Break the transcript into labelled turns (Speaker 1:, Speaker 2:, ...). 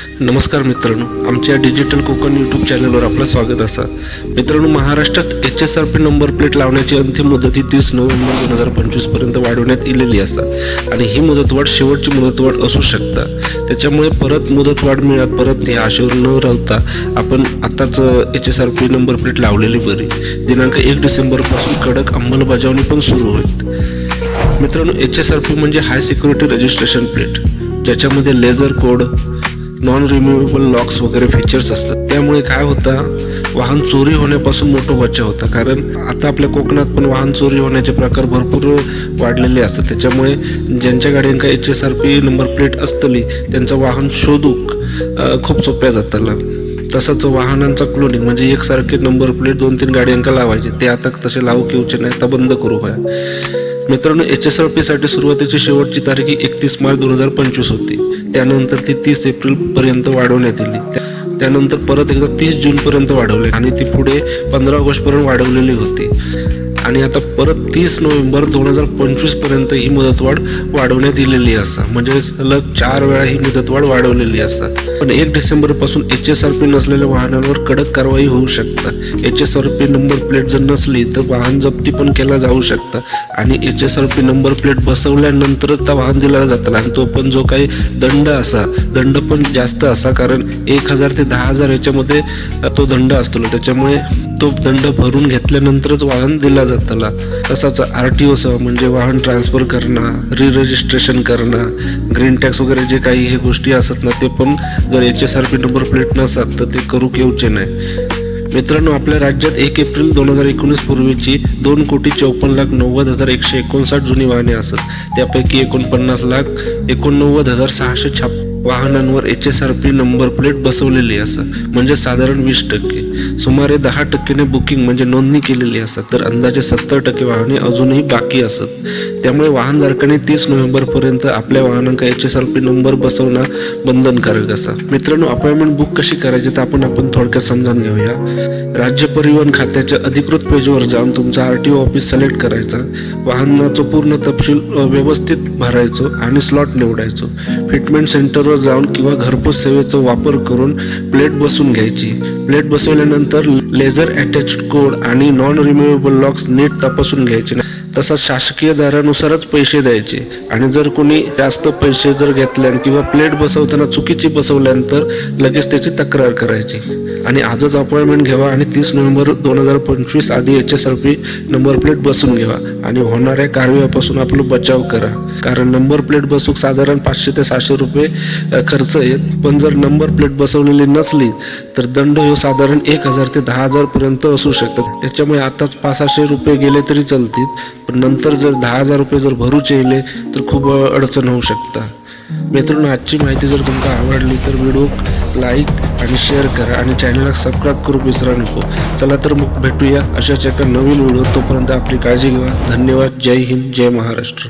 Speaker 1: नमस्कार मित्रांनो आमच्या डिजिटल कोकण यूट्यूब चॅनलवर आपलं स्वागत असा. मित्रांनो महाराष्ट्रात H S R P number plate लावण्याची अंतिम मुदत ही तीस नोव्हेंबर दोन हजार पंचवीसपर्यंत वाढवण्यात आलेली असा. आणि ही मुदतवाढ शेवटची मुदतवाढ असू शकता. त्याच्यामुळे परत मुदतवाढ मिळत परत या आशेवर न राहता आपण आत्ताच H S R P number plate लावलेली बरी. दिनांक एक डिसेंबरपासून कडक अंमलबजावणी पण सुरू होईल. मित्रांनो एच एस आर पी म्हणजे हाय सिक्युरिटी रजिस्ट्रेशन प्लेट ज्याच्यामध्ये laser code non removable locks वगैरे फीचर्स असतात. त्यामुळे काय होतं वाहन चोरी होण्यापासून मोठं बचाव होता. कारण आता आपल्या कोकणात पण वाहन चोरी होण्याचे प्रकार भरपूर वाढलेले असतात. त्याच्यामुळे ज्यांच्या गाड्यांका H S R P number plate असतली त्यांचं वाहन शोधूक खूप सोप्या जाताला तसंच वाहनांचा क्लोनिंग म्हणजे एकसारखे नंबर प्लेट दोन तीन गाड्यांका लावायचे. ते आता तसे लावू घेऊचे नाही आता बंद करू व्हाय मित्रांनो एच एस आर पीसाठी सुरुवातीची शेवटची तारीख ही एकतीस मार्च दोन हजार पंचवीस होती. त्यानंतर ती तीस एप्रिल पर्यंत वाढवण्यात आली. त्यानंतर परत एकदा तीस जून पर्यंत आणि ती पुढे पंधरा ऑगस्ट पर्यंत वाढवलेली होती. आणि आता परत तीस नोव्हेंबर दोन हजार पंचवीसपर्यंत ही मुदतवाढ वाढवण्यात दिलेली असा. म्हणजे सलग चार वेळा ही मुदतवाढ वाढवलेली असा. पण एक डिसेंबरपासून एच एस आर पी नसलेल्या वाहनांवर कडक कारवाई होऊ शकता. H S R P number plate जर नसली तर वाहन जप्ती पण केला जाऊ शकतं. आणि H S R P number plate बसवल्यानंतरच त्या वाहन दिला जातं आणि तो पण जो काही दंड असा दंड पण जास्त असा कारण एक हजार ते दहा हजार याच्यामध्ये तो दंड असतो. त्याच्यामुळे तो दंड भरून घेतल्यानंतरच वाहन दिला जाताला. तसाच आर टी ओसह म्हणजे वाहन ट्रान्सफर करणं री रजिस्ट्रेशन करणं ग्रीन टॅक्स वगैरे जे काही हे गोष्टी असत ना ते पण जर H S R P number plate नसतात तर ते करू येऊचे नाही मित्रांनो आपल्या राज्यात एक एप्रिल दोन हजार एकोणीस पूर्वीची दोन कोटी चौपन्न लाख नव्वद हजार एकशे एकोणसाठ जुनी वाहने असत. त्यापैकी एकोणपन्नास लाख एकोणनव्वद हजार सहाशे छाप वाहनांवर H S R P number plate बसवलेली असं. म्हणजे साधारण वीस टक्के. सुमारे दहा टक्केने बुकिंग म्हणजे नोंदणी केलेली असत तर अंदाजे सत्तर टक्के वाहने अजूनही बाकी असत. त्यामुळे वाहनधारकांनी तीस नोव्हेंबरपर्यंत आपल्या वाहनांका H S R P number बसवणं बंधनकारक असा. मित्रांनो अपॉइंटमेंट बुक कशी करायची तर आपण आपण थोडक्यात समजून घेऊया. राज्य परिवहन खात्याच्या अधिकृत पेजवर जाऊन तुमचा R T O office select करायचा. वाहनाचं पूर्ण तपशील व्यवस्थित भरायचो आणि स्लॉट निवडायचो. फिटमेंट सेंटरवर जाऊन किंवा घरपोच सेवेचा वापर करून प्लेट बसून घ्यायची. प्लेट बसवल्यानंतर लेझर अटॅच कोड आणि नॉन रिमुवेबल लॉक्स नीट तपासून घ्यायचे. तसंच शासकीय दरानुसारच पैसे द्यायचे. आणि जर कोणी जास्त पैसे जर घेतल्यान किंवा प्लेट बसवताना चुकीची बसवल्यानंतर लगेच त्याची तक्रार करायची. आणि आजच अपॉइंटमेंट घ्यावा आणि तीस नोव्हेंबर दोन हजार पंचवीस आधी H S R P number plate बसून घ्यावा. आणि होणाऱ्या कारवाईपासून आपलं बचाव करा. कारण नंबर प्लेट बसूक साधारण पाचशे ते सहाशे रुपये खर्च येत. पण जर नंबर प्लेट बसवलेली नसली तर दंड हे साधारण एक हजार ते दहा हजार पर्यंत असू शकतात. त्याच्यामुळे आताच पाच सहाशे रुपये गेले तरी चालतील. पण नंतर जर दहा हजार रुपये जर भरूच येले तर खूप अडचण होऊ शकतात मित्रांनो आजची माहिती जर तुमका आवडली तर व्हिडिओ लाईक आणि शेअर करा आणि चॅनलला सबस्क्राईब करू विसरा नको. चला तर मग भेटूया अशाच एका नवीन व्हिडिओ तोपर्यंत आपली काळजी घ्या धन्यवाद. जय हिंद. जय महाराष्ट्र.